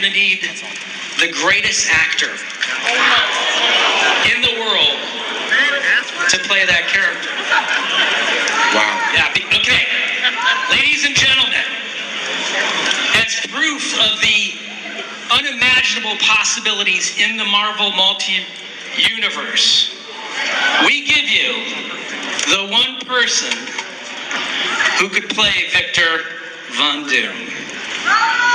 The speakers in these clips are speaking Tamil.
going to need the greatest actor in the world to play that character. Wow. Yeah, be- okay. Ladies and gentlemen, as proof of the unimaginable possibilities in the Marvel multi universe, we give you the one person who could play Victor Von Doom.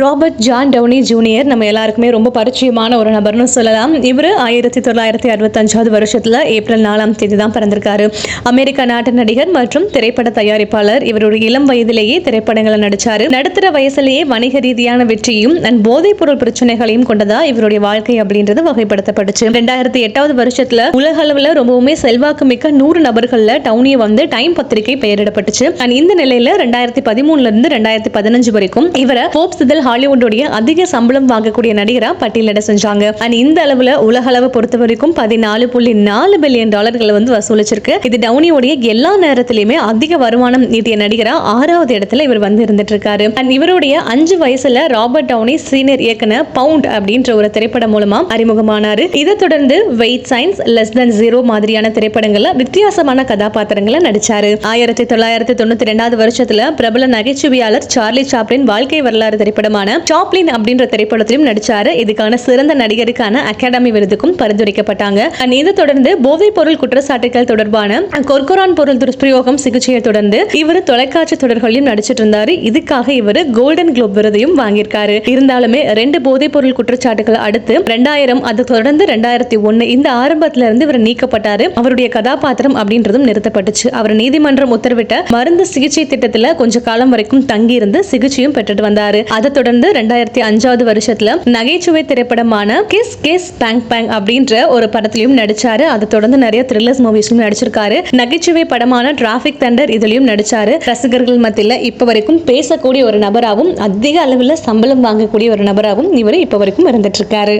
Robert John Downey Junior நம்ம எல்லாருக்குமே ரொம்ப பரிச்சயமான ஒரு நபர்னு சொல்லலாம். இவர் ஆயிரத்தி தொள்ளாயிரத்தி அறுபத்தஞ்சாவது வருஷத்தில் ஏப்ரல் நாலாம் தேதி தான் பிறந்திருக்காரு. அமெரிக்க நாட்டு நடிகர் மற்றும் திரைப்பட தயாரிப்பாளர். இவருடைய இளம் வயதிலேயே திரைப்படங்களை நடிச்சார். நடுத்தர வயசுலேயே வணிக ரீதியான வெற்றியும் அண்ட் போதைப் பொருள் பிரச்சனைகளையும் கொண்டதா இவருடைய வாழ்க்கை அப்படின்றது வகைப்படுத்தப்பட்டுச்சு ரெண்டாயிரத்தி எட்டாவது வருஷத்துல உலக அளவுல ரொம்பவுமே செல்வாக்கு மிக்க நூறு நபர்கள்ல டவுனியை வந்து டைம் பத்திரிகை பெயரிடப்பட்டுச்சு. அண்ட் இந்த நிலையில ரெண்டாயிரத்தி பதிமூணுல இருந்து ரெண்டாயிரத்தி பதினஞ்சு வரைக்கும் இவரை ஃபோர்ப்ஸ் இதழ் ஹாலிவுட்டுடைய அதிக சம்பளம் வாங்கக்கூடிய நடிகரா பட்டியலிட செஞ்சாங்க. அண்ட் இந்த அளவுல உலக அளவு பொறுத்த வரைக்கும் பதினாலு புள்ளி நாலு பில்லியன் டாலர்களை வந்து வசூலிச்சிருக்கு. இது டவுனியோடைய எல்லா நேரத்திலயுமே அதிக வருமானம் ஈட்டிய நடிகரா ஆறாவது இடத்துல இவர் வந்து இருந்துட்டு இருக்காரு அண்ட் இவருடைய அஞ்சு வயசுல ராபர்ட் டவுனி சீனியர் இயக்குன பவுண்ட் அப்படின்ற ஒரு திரைப்படம் மூலமா அறிமுகமானாரு. இதை தொடர்ந்து weird science less than zero மாதிரியான திரைப்படங்கள்ல வித்தியாசமான கதாபாத்திரங்களை நடிச்சாரு. ஆயிரத்தி தொள்ளாயிரத்தி தொண்ணூத்தி ரெண்டாவது வருஷத்துல பிரபல நகைச்சுவையாளர் சார்லி சாப்ளின் வாழ்க்கை வரலாறு படமான சாப்ளின் அப்படின்ற திரைப்படத்திலும் நடிச்சாரு. இதுக்கான சிறந்த நடிகருக்கான அகாடமி விருதுக்கும் பரிந்துரைக்கப்பட்டாங்க. இதை தொடர்ந்து போதைப் பொருள் குற்றச்சாட்டுகள் தொடர்பான கொர்கொரான் பொருள் துஷ்பிரயோகம் சிகிச்சையை தொடர்ந்து இவர் தொலைக்காட்சி தொடர்களிலும் நடிச்சிட்டு இருந்தாரு இதுக்காக இவர் கோல்டன் குளோப் விருதையும் வாங்கியிருக்காரு. இருந்தாலுமே ரெண்டு போதைப் பொருள் குற்றச்சாட்டுகள் அடுத்து ரெண்டாயிரம் அது தொடர்ந்து ரெண்டாயிரத்தி ஒன்னு இந்த ஆரம்பத்துல இருந்து இவர் நீக்கப்பட்டாரு. அவருடைய கதாபாத்திரம் அப்படின்றதும் நிறுத்தப்பட்டுச்சு. அவர் நீதிமன்றம் உத்தரவிட்ட மருந்து சிகிச்சை திட்டத்துல கொஞ்ச காலம் வரைக்கும் தங்கியிருந்து சிகிச்சையும் பெற்றுட்டு வந்தாரு. அதை தொடர்ந்து ரெண்டாயிரத்தி அஞ்சாவது வருஷத்துல நகைச்சுவை திரைப்படமான கிஸ் கிஸ் பேங் பேங் அப்படின்ற ஒரு படத்திலையும் நடிச்சாரு. அதை தொடர்ந்து நிறைய த்ரில்லர்ஸ் மூவிஸ்லயும் நடிச்சிருக்காரு. நகைச்சுவை படமான டிராபிக் தண்டர் இதுலயும் நடிச்சாரு. ரசிகர்கள் மத்தியில இப்ப வரைக்கும் பேசக்கூடிய ஒரு நபராகவும் அதிக அளவுல சம்பளம் வாங்கக்கூடிய ஒரு நபராகவும் இவர் இப்ப வரைக்கும் இருந்துட்டு இருக்காரு.